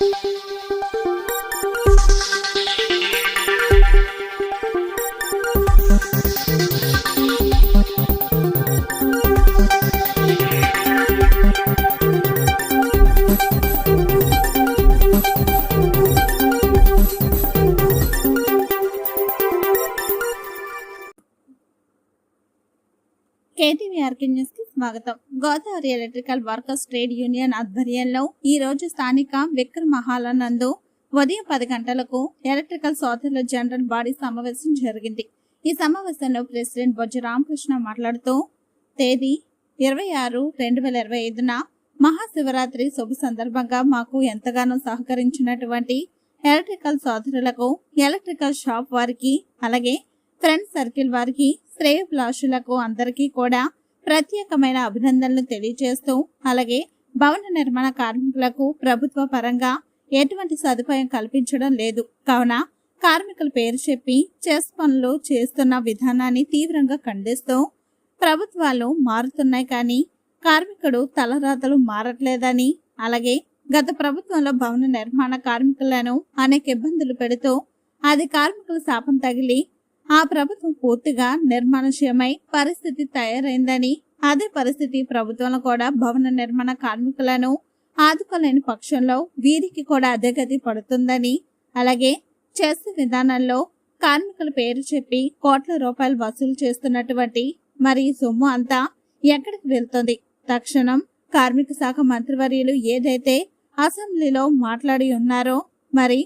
thank you KTVRK న్యూస్కి స్వాగతం. Godavari electrical workers trade union ఆధ్వర్యంలో ఈ రోజు స్థానిక విక్రమ్ మహాల నందు ఉదయం పది గంటలకు ఎలక్ట్రికల్ సోదరుల జనరల్ బాడీ సమావేశం జరిగింది. ఈ సమావేశంలో ప్రెసిడెంట్ బొజ్జ రామకృష్ణ మాట్లాడుతూ తేదీ ఇరవై ఆరు రెండు వేల ఇరవై ఐదున మహాశివరాత్రి శుభ సందర్భంగా మాకు ఎంతగానో సహకరించినటువంటి ఎలక్ట్రికల్ సోదరులకు ఎలక్ట్రికల్ షాప్ వారికి అలాగే ఫ్రెండ్ సర్కిల్ వారికి శ్రేయభిలాషులకు అందరికీ కూడా ప్రత్యేకమైన అభినందనలు తెలియజేస్తూ అలాగే భవన నిర్మాణ కార్మికులకు ప్రభుత్వ పరంగా ఎటువంటి సదుపాయం కల్పించడం లేదు. కావున కార్మికుల పేరు చెప్పి చెస్ పనులు చేస్తున్న విధానాన్ని తీవ్రంగా ఖండిస్తూ ప్రభుత్వాలు మారుతున్నాయి కానీ కార్మికుడు తలరాతలు మారట్లేదని అలాగే గత ప్రభుత్వంలో భవన నిర్మాణ కార్మికులను అనేక ఇబ్బందులు పెడుతూ అది కార్మికుల శాపం తగిలి ఆ ప్రభుత్వం పూర్తిగా నిర్మాణశయమై పరిస్థితి తయారైందని అదే పరిస్థితి ప్రభుత్వంలో కూడా భవన నిర్మాణ కార్మికులను ఆదుకోలేని పక్షంలో వీరికి కూడా అదే గతి పడుతుందని అలాగే చేసే విధానంలో కార్మికుల పేరు చెప్పి కోట్ల రూపాయలు వసూలు చేస్తున్నటువంటి మరి సొమ్ము అంతా ఎక్కడికి వెళ్తుంది? తక్షణం కార్మిక శాఖ మంత్రివర్యులు ఏదైతే అసెంబ్లీలో మాట్లాడి ఉన్నారో మరి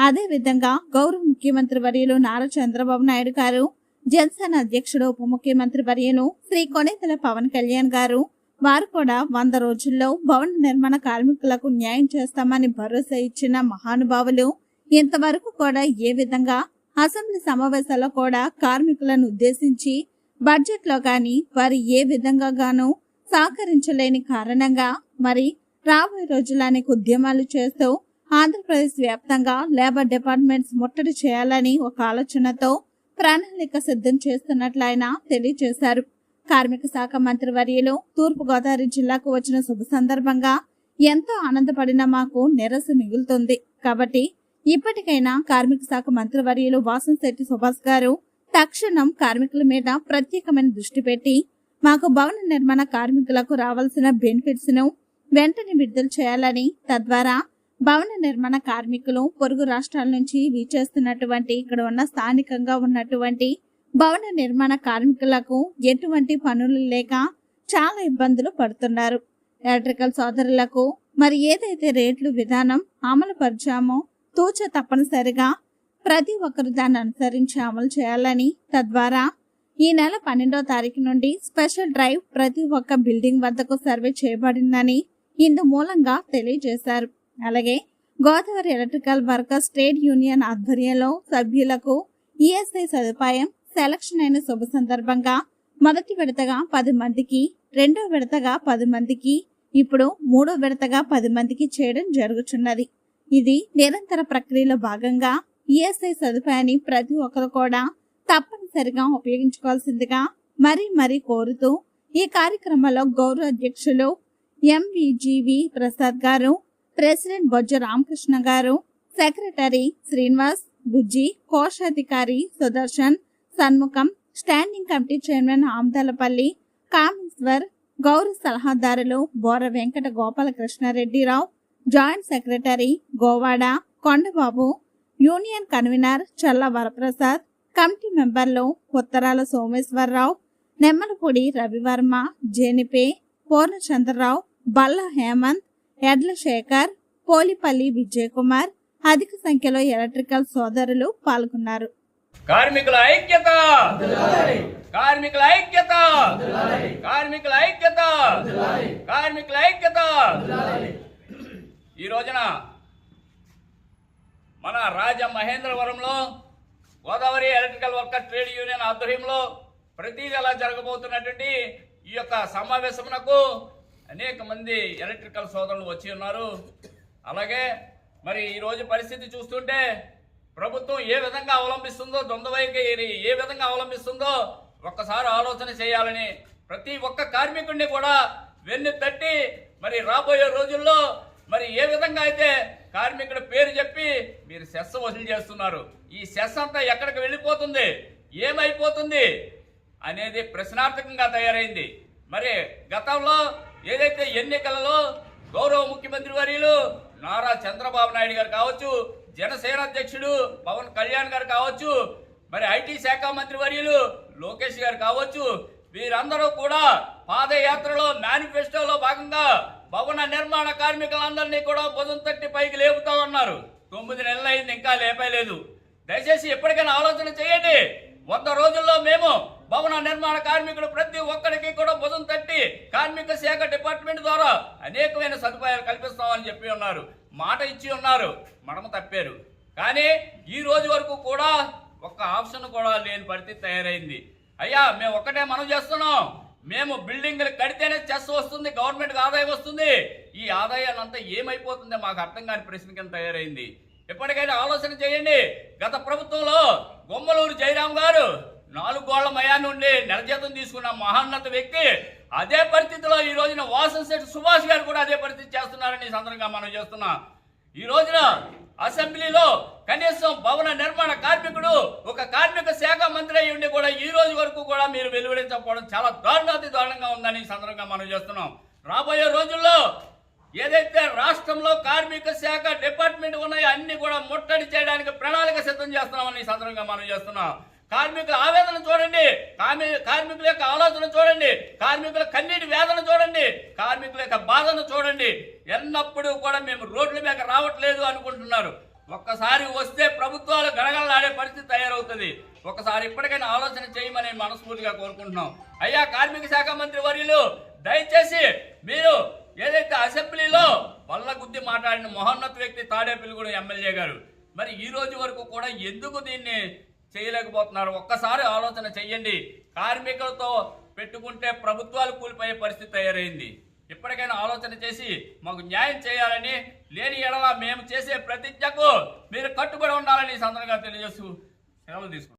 అదే విధంగా గౌరవ ముఖ్యమంత్రి వర్యులు నారా చంద్రబాబు నాయుడు గారు జనసేన అధ్యక్షుడు ఉప ముఖ్యమంత్రి వర్యులు శ్రీ కొనేతల పవన్ కళ్యాణ్ గారు వారు కూడా వంద రోజుల్లో భవన నిర్మాణ కార్మికులకు న్యాయం చేస్తామని భరోసా ఇచ్చిన మహానుభావులు ఇంతవరకు కూడా ఏ విధంగా అసెంబ్లీ సమావేశాల్లో కూడా కార్మికులను ఉద్దేశించి బడ్జెట్లో గాని వారు ఏ విధంగా గాను సహకరించలేని కారణంగా మరి రాబోయే రోజులు అనేక ఉద్యమాలు చేస్తూ ఆంధ్రప్రదేశ్ వ్యాప్తంగా లేబర్ డిపార్ట్మెంట్స్ ముట్టడి చేయాలని ఒక ఆలోచనతో ప్రణాళిక సిద్ధం చేస్తున్నట్లు ఆయన తెలియజేశారు. కార్మిక శాఖ మంత్రి వర్యులు తూర్పు గోదావరి జిల్లాకు వచ్చిన శుభ సందర్భంగా ఎంతో ఆనందపడిన మాకు నిరస మిగులుతుంది. కాబట్టి ఇప్పటికైనా కార్మిక శాఖ మంత్రి వర్యులు వాసంశెట్టి సుభాష్ గారు తక్షణం కార్మికుల మీద ప్రత్యేకమైన దృష్టి పెట్టి మాకు భవన నిర్మాణ కార్మికులకు రావాల్సిన బెనిఫిట్స్ను వెంటనే విడుదల చేయాలని తద్వారా భవన నిర్మాణ కార్మికులు పొరుగు రాష్ట్రాల నుంచి వీచేస్తున్నటువంటి ఇక్కడ ఉన్న స్థానికంగా ఉన్నటువంటి భవన నిర్మాణ కార్మికులకు ఎటువంటి పనులు లేక చాలా ఇబ్బందులు పడుతున్నారు. ఎలక్ట్రికల్ సోదరులకు మరి ఏదైతే రేట్లు విధానం అమలు పరిచామో తూచ తప్పనిసరిగా ప్రతి ఒక్కరు దాన్ని అనుసరించి అమలు చేయాలని తద్వారా ఈ నెల పన్నెండో తారీఖు నుండి స్పెషల్ డ్రైవ్ ప్రతి ఒక్క బిల్డింగ్ వద్దకు సర్వే చేయబడిందని ఇందు మూలంగా తెలియజేశారు. అలాగే Godavari electrical workers trade union ఆధ్వర్యంలో సభ్యులకు ఈఎస్ఐ సదుపాయం సెలక్షన్ అయిన శుభ సందర్భంగా మొదటి విడతగా పది మందికి రెండో విడతగా పది మందికి ఇప్పుడు మూడో విడతగా పది మందికి చేయడం జరుగుతున్నది ఇది నిరంతర ప్రక్రియలో భాగంగా ఈఎస్ఐ సదుపాయాన్ని ప్రతి ఒక్కరు కూడా తప్పనిసరిగా ఉపయోగించుకోవాల్సిందిగా మరీ మరీ కోరుతూ ఈ కార్యక్రమంలో గౌరవ అధ్యక్షులు ఎంవిజీవి ప్రసాద్ గారు ప్రెసిడెంట్ బొజ్జ రామకృష్ణ గారు సెక్రటరీ శ్రీనివాస్ బుజ్జి కోశాధికారి Sudarshan Sanmukham standing committee chairman Amadalapalli Kameshwar గౌరవ సలహాదారులు Bora Venkata Gopalakrishnareddyrao joint secretary Govada Kondababu union convener Challa Varaprasad committee మెంబర్లు ఉత్తరాల సోమేశ్వరరావు నెమ్మలపూడి రవివర్మ జేనిపే పూర్ణచంద్రరావు బల్ల హేమంత్ ఎడ్ల శేఖర్ పోలిపల్లి విజయ్ కుమార్ అధిక సంఖ్యలో ఎలక్ట్రికల్ సోదరులు పాల్గొన్నారు. కార్మికుల ఐక్యత! కార్మికుల ఐక్యత! కార్మికుల ఐక్యత! కార్మికుల ఐక్యత! ఈ రోజున మన రాజ మహేంద్రవరంలో Godavari electrical worker trade union ఆధ్వర్యంలో ప్రతి నెల జరగబోతున్నటువంటి ఈ యొక్క సమావేశమునకు అనేక మంది ఎలక్ట్రికల్ సోదరులు వచ్చి ఉన్నారు. అలాగే మరి ఈరోజు పరిస్థితి చూస్తుంటే ప్రభుత్వం ఏ విధంగా అవలంబిస్తుందో ద్వంద్వైఖరి ఏ విధంగా అవలంబిస్తుందో ఒక్కసారి ఆలోచన చేయాలని ప్రతి ఒక్క కార్మికుడిని కూడా వెన్ను తట్టి మరి రాబోయే రోజుల్లో మరి ఏ విధంగా అయితే కార్మికుడు పేరు చెప్పి మీరు సెస్ వసూలు చేస్తున్నారు ఈ సెస్ అంతా ఎక్కడికి వెళ్ళిపోతుంది ఏమైపోతుంది అనేది ప్రశ్నార్థకంగా తయారైంది. మరి గతంలో ఏదైతే ఎన్నికలలో గౌరవ ముఖ్యమంత్రి వర్యులు నారా చంద్రబాబు నాయుడు గారు కావచ్చు జనసేన అధ్యక్షుడు పవన్ కళ్యాణ్ గారు కావచ్చు మరి ఐటీ శాఖ మంత్రి వర్యులు లోకేష్ గారు కావచ్చు వీరందరూ కూడా పాదయాత్రలో మేనిఫెస్టోలో భాగంగా భవన నిర్మాణ కార్మికులందరినీ కూడా భుజం తట్టి పైకి లేపుతా ఉన్నారు. తొమ్మిది అయింది ఇంకా లేపలేదు. దయచేసి ఎప్పటికైనా ఆలోచన చేయండి. వంద రోజుల్లో మేము భవన నిర్మాణ కార్మికులు ప్రతి ఒక్కరికి కూడా భుజం తట్టి కార్మిక శాఖ డిపార్ట్మెంట్ ద్వారా అనేకమైన సదుపాయాలు కల్పిస్తామని చెప్పి ఉన్నారు. మాట ఇచ్చి ఉన్నారు. మడమ తప్పారు. కానీ ఈ రోజు వరకు కూడా ఒక్క ఆప్షన్ కూడా లేని పరిస్థితి తయారైంది. అయ్యా మేము ఒక్కటే మనం చేస్తున్నాం. మేము బిల్డింగ్లు కడితేనే చెస్ వస్తుంది గవర్నమెంట్కి ఆదాయం వస్తుంది. ఈ ఆదాయాన్ని అంతా ఏమైపోతుందో మాకు అర్థం కాని ప్రశ్న కింద తయారైంది. ఇప్పటికైనా ఆలోచన చేయండి. గత ప్రభుత్వంలో గొమ్మలూరు జయరాం గారు నాలుగు గోళ్ళ మయాన్ని ఉండి నెల జీతం తీసుకున్న మహోన్నత వ్యక్తి అదే పరిస్థితిలో ఈ రోజున వాసన్ శెట్టి సుభాష్ గారు కూడా అదే పరిస్థితి చేస్తున్నారని సందర్భంగా మనం చేస్తున్నాం. ఈ రోజున అసెంబ్లీలో కనీసం భవన నిర్మాణ కార్మికుడు ఒక కార్మిక శాఖ మంత్రి అయ్యి ఉండి కూడా ఈ రోజు వరకు కూడా మీరు వెలువడించకపోవడం చాలా దారుణాతి దారుణంగా ఉందని సందర్భంగా మనం చేస్తున్నాం. రాబోయే రోజుల్లో ఏదైతే రాష్ట్రంలో కార్మిక శాఖ డిపార్ట్మెంట్ ఉన్నాయో అన్ని కూడా ముట్టడి చేయడానికి ప్రణాళిక సిద్ధం చేస్తున్నామని ఈ సందర్భంగా మనం చేస్తున్నాం. కార్మికుల ఆవేదన చూడండి. కార్మికుల యొక్క ఆలోచన చూడండి. కార్మికుల కన్నీటి వేదన చూడండి. కార్మికుల యొక్క బాధను చూడండి. ఎన్నప్పుడు కూడా మేము రోడ్ల మీద రావట్లేదు అనుకుంటున్నారు. ఒక్కసారి వస్తే ప్రభుత్వాలు గడగడలాడే పరిస్థితి తయారవుతుంది. ఒకసారి ఇప్పటికైనా ఆలోచన చేయమని మనస్ఫూర్తిగా కోరుకుంటున్నాం. అయ్యా కార్మిక శాఖ మంత్రి వర్యులు దయచేసి మీరు ఏదైతే అసెంబ్లీలో వల్ల గుద్ది మాట్లాడిన మహోన్నత వ్యక్తి తాడేపల్లిగూడెం ఎమ్మెల్యే గారు మరి ఈ రోజు వరకు కూడా ఎందుకు దీన్ని చేయలేకపోతున్నారు? ఒక్కసారి ఆలోచన చెయ్యండి. కార్మికులతో పెట్టుకుంటే ప్రభుత్వాలు కూలిపోయే పరిస్థితి తయారైంది. ఇప్పటికైనా ఆలోచన చేసి మాకు న్యాయం చేయాలని లేని ఎడల మేము చేసే ప్రతిజ్ఞకు మీరు కట్టుబడి ఉండాలని సందర్భంగా తెలియజేస్తూ సెలవు తీసుకుంటాం